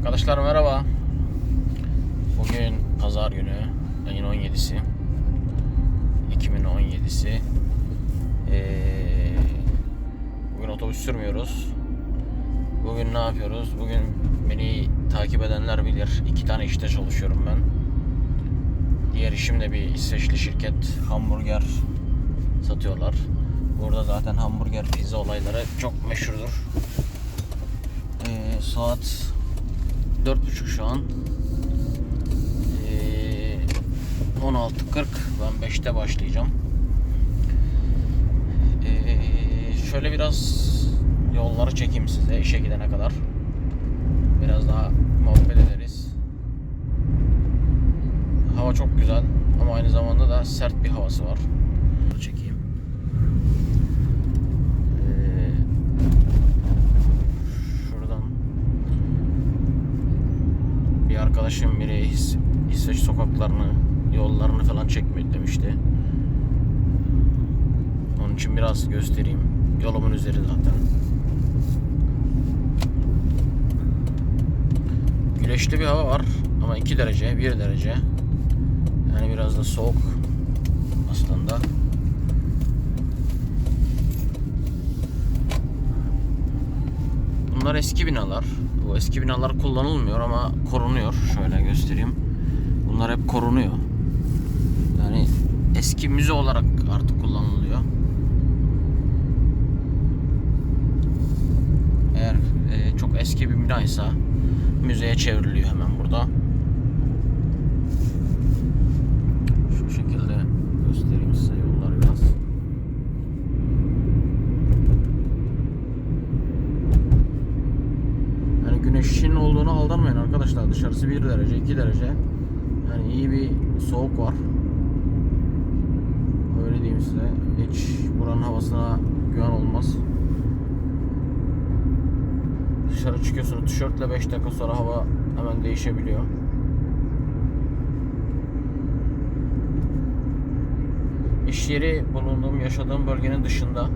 Arkadaşlar merhaba. Bugün pazar günü ayın 17'si. 2017'si. Ee, bugün otobüs sürmüyoruz. Bugün ne yapıyoruz? Bugün beni takip edenler bilir. İki tane işte çalışıyorum ben. Diğer işim de bir İsveçli şirket hamburger satıyorlar. Burada zaten hamburger pizza olayları çok meşhurdur. Ee, saat dört buçuk şu an. Ee, 16.40 ben 5'te başlayacağım. Ee, şöyle biraz yolları çekeyim size işe gidene kadar. Biraz daha muhabbet ederiz. Hava çok güzel ama aynı zamanda da sert bir havası var. Çekeyim. Ee, şuradan bir arkadaşım biri İs- İsveç sokaklarını, yollarını falan çekmek demişti. Onun için biraz göstereyim. Yolumun üzeri zaten. Güneşli bir hava var ama 2 derece, 1 derece. Yani biraz da soğuk aslında. Bunlar eski binalar. Bu eski binalar kullanılmıyor ama korunuyor. Şöyle göstereyim. Bunlar hep korunuyor. Yani eski müze olarak artık kullanılıyor. Eğer e, çok eski bir binaysa müzeye çevriliyor hemen burada. Şu şekilde göstereyim size yolları biraz. Yani güneşin olduğunu aldanmayın arkadaşlar. Dışarısı 1 derece, 2 derece. Yani iyi bir soğuk var. Öyle diyeyim size. Hiç buranın havasına güven olmaz. Dışarı çıkıyorsunuz tişörtle 5 dakika sonra hava hemen değişebiliyor. İş yeri bulunduğum, yaşadığım bölgenin dışında.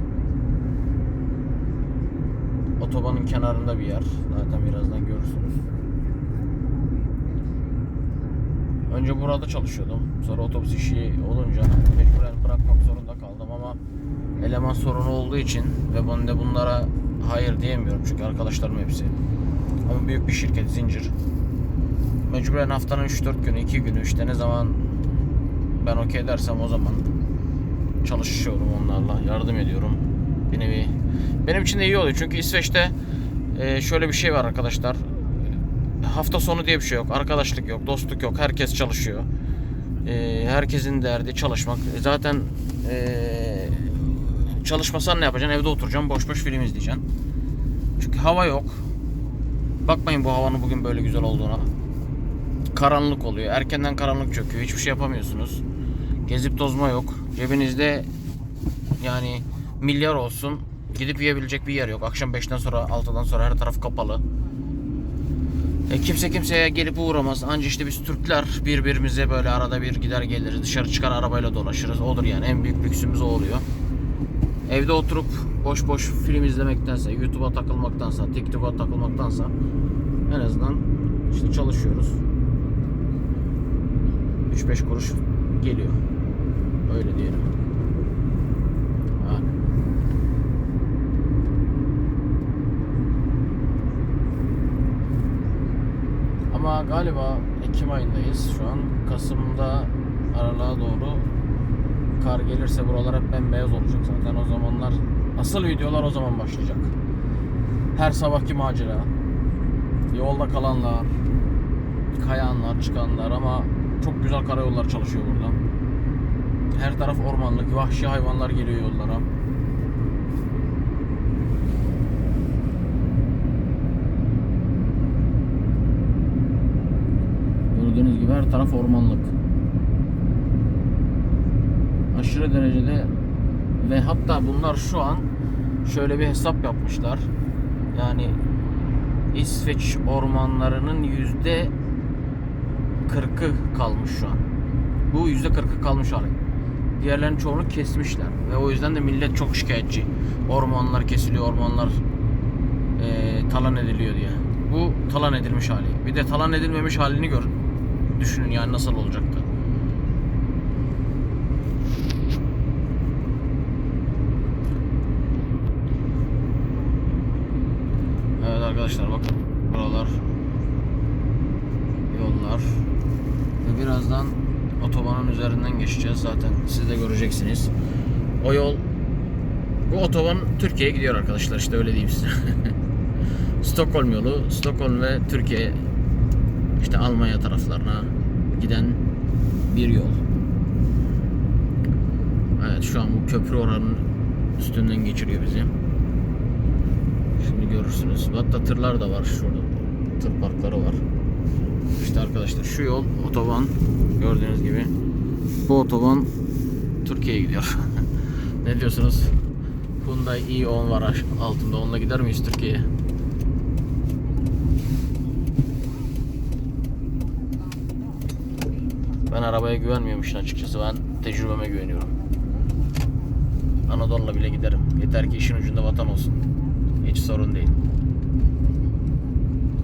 Otobanın kenarında bir yer. Zaten birazdan görürsünüz. Önce burada çalışıyordum. Sonra otobüs işi olunca mecburen bırakmak zorunda kaldım ama eleman sorunu olduğu için ve ben de bunlara hayır diyemiyorum çünkü arkadaşlarım hepsi. Ama büyük bir şirket zincir. Mecburen haftanın 3-4 günü, 2 günü işte ne zaman ben okey dersem o zaman çalışıyorum onlarla, yardım ediyorum. Bir nevi. Benim için de iyi oluyor çünkü İsveç'te e, şöyle bir şey var arkadaşlar. Hafta sonu diye bir şey yok. Arkadaşlık yok, dostluk yok. Herkes çalışıyor. E, herkesin derdi çalışmak. E, Zaten e, çalışmasan ne yapacaksın? Evde oturacaksın, boş boş film izleyeceksin. Çünkü hava yok. Bakmayın bu havanın bugün böyle güzel olduğuna. Karanlık oluyor. Erkenden karanlık çöküyor. Hiçbir şey yapamıyorsunuz. Gezip tozma yok. Cebinizde yani milyar olsun gidip yiyebilecek bir yer yok. Akşam 5'ten sonra 6'dan sonra her taraf kapalı. E, kimse kimseye gelip uğramaz. Anca işte biz Türkler birbirimize böyle arada bir gider geliriz. Dışarı çıkar arabayla dolaşırız. Odur yani en büyük lüksümüz o oluyor. Evde oturup boş boş film izlemektense, YouTube'a takılmaktansa, TikTok'a takılmaktansa en azından işte çalışıyoruz. 3-5 kuruş geliyor. Öyle diyelim. Ha. Ama galiba Ekim ayındayız şu an. Kasım'da aralığa doğru kar gelirse buralar hep bembeyaz olacak zaten. O zamanlar asıl videolar o zaman başlayacak. Her sabahki macera. Yolda kalanlar, kayanlar, çıkanlar ama çok güzel karayollar çalışıyor burada. Her taraf ormanlık, vahşi hayvanlar geliyor yollara. Gördüğünüz gibi her taraf ormanlık. Aşırı derecede ve hatta bunlar şu an şöyle bir hesap yapmışlar. Yani İsveç ormanlarının yüzde 40'ı kalmış şu an. Bu yüzde 40'ı kalmış hali. Diğerlerinin çoğunu kesmişler. Ve o yüzden de millet çok şikayetçi. Ormanlar kesiliyor, ormanlar eee talan ediliyor diye. Bu talan edilmiş hali. Bir de talan edilmemiş halini görün. Düşünün yani nasıl olacaktı. Evet arkadaşlar bakın buralar yollar ve birazdan otobanın üzerinden geçeceğiz zaten siz de göreceksiniz. O yol bu otoban Türkiye'ye gidiyor arkadaşlar işte öyle diyeyim size. Stockholm yolu, Stockholm ve Türkiye işte Almanya taraflarına giden bir yol. Evet şu an bu köprü oranın üstünden geçiriyor bizi. Şimdi görürsünüz. Hatta tırlar da var şurada. Tır parkları var. İşte arkadaşlar şu yol otoban gördüğünüz gibi bu otoban Türkiye'ye gidiyor. ne diyorsunuz? Hyundai i10 var altında. Onunla gider miyiz Türkiye'ye? Ben arabaya güvenmiyorum işin açıkçası. Ben tecrübeme güveniyorum. Anadolu'la bile giderim. Yeter ki işin ucunda vatan olsun. Hiç sorun değil.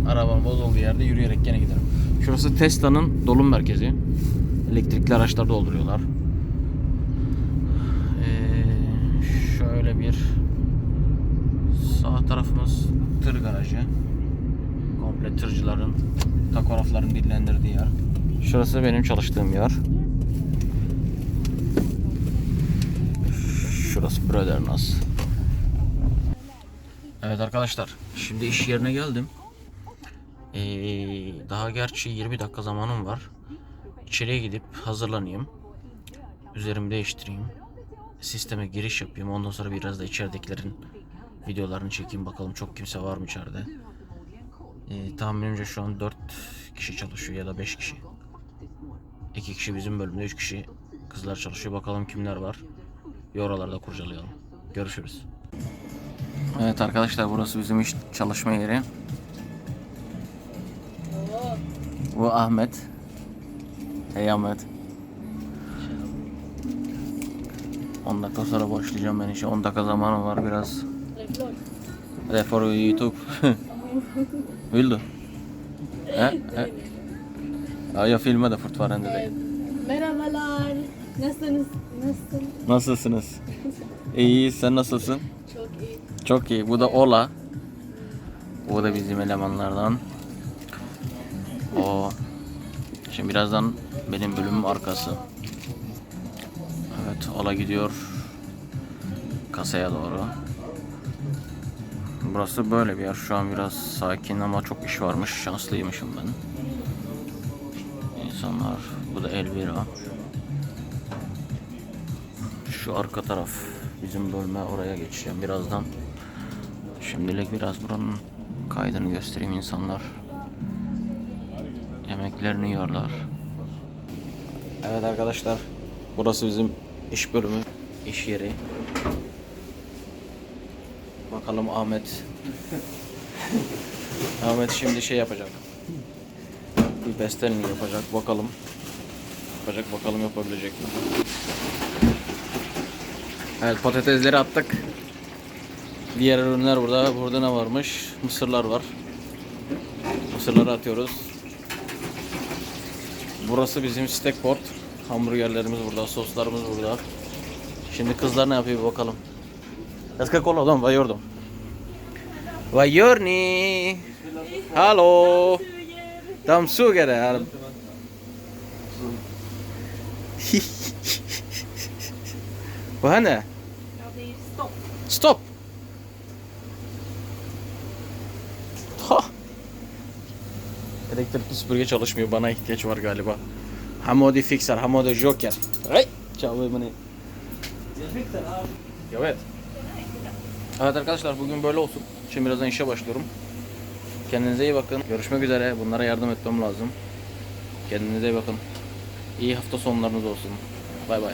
Arabam bozulduğu yerde yürüyerek gene giderim. Şurası Tesla'nın dolum merkezi. Elektrikli araçlar dolduruyorlar. Ee, şöyle bir sağ tarafımız tır garajı. Komple tırcıların, takografların dillendirdiği yer. Şurası benim çalıştığım yer. Şurası Brödernas. Evet arkadaşlar, şimdi iş yerine geldim. Ee, daha gerçi 20 dakika zamanım var. İçeriye gidip hazırlanayım. Üzerimi değiştireyim. Sisteme giriş yapayım. Ondan sonra biraz da içeridekilerin videolarını çekeyim. Bakalım çok kimse var mı içeride. Ee, tahminimce şu an 4 kişi çalışıyor ya da 5 kişi. 2 kişi bizim bölümde, 3 kişi kızlar çalışıyor. Bakalım kimler var. Bir oralarda kurcalayalım. Görüşürüz. Evet arkadaşlar burası bizim iş çalışma yeri. Bu Ahmet. Hey Ahmet. 10 dakika sonra başlayacağım ben işe. 10 dakika zamanım var biraz. Det får du i YouTube. Ja, ja. ja, jag filmade fortfarande dig. Merhabalar. Nasılsınız? Nasılsın? Nasılsınız? İyi, sen nasılsın? Çok iyi. Çok iyi. Bu da Ola. Bu da bizim elemanlardan. O. Şimdi birazdan benim bölümüm arkası. Evet, Ola gidiyor kasaya doğru. Burası böyle bir yer. Şu an biraz sakin ama çok iş varmış. Şanslıymışım ben. İnsanlar. Bu da Elvira. Şu arka taraf bizim bölme oraya geçeceğim birazdan. Şimdilik biraz buranın kaydını göstereyim insanlar. Yemeklerini yiyorlar. Evet arkadaşlar. Burası bizim iş bölümü, iş yeri. Bakalım Ahmet. Ahmet şimdi şey yapacak. Bir bestelini yapacak. Bakalım. Yapacak bakalım yapabilecek mi? Evet patatesleri attık. Diğer ürünler burada. Burada ne varmış? Mısırlar var. Mısırları atıyoruz. Burası bizim steak board. Hamburgerlerimiz burada, soslarımız burada. Şimdi kızlar ne yapıyor bir bakalım. Jag ska kolla dem, vad gör de? Vad gör det är stopp. Stopp! Ha! Elektrikli süpürge çalışmıyor. Bana ihtiyaç var galiba. Hamodi fixar, Hamodi joker. Hey! Ciao beni. Evet. Evet arkadaşlar bugün böyle olsun. Şimdi birazdan işe başlıyorum. Kendinize iyi bakın. Görüşmek üzere. Bunlara yardım etmem lazım. Kendinize iyi bakın. İyi hafta sonlarınız olsun. Bay bay.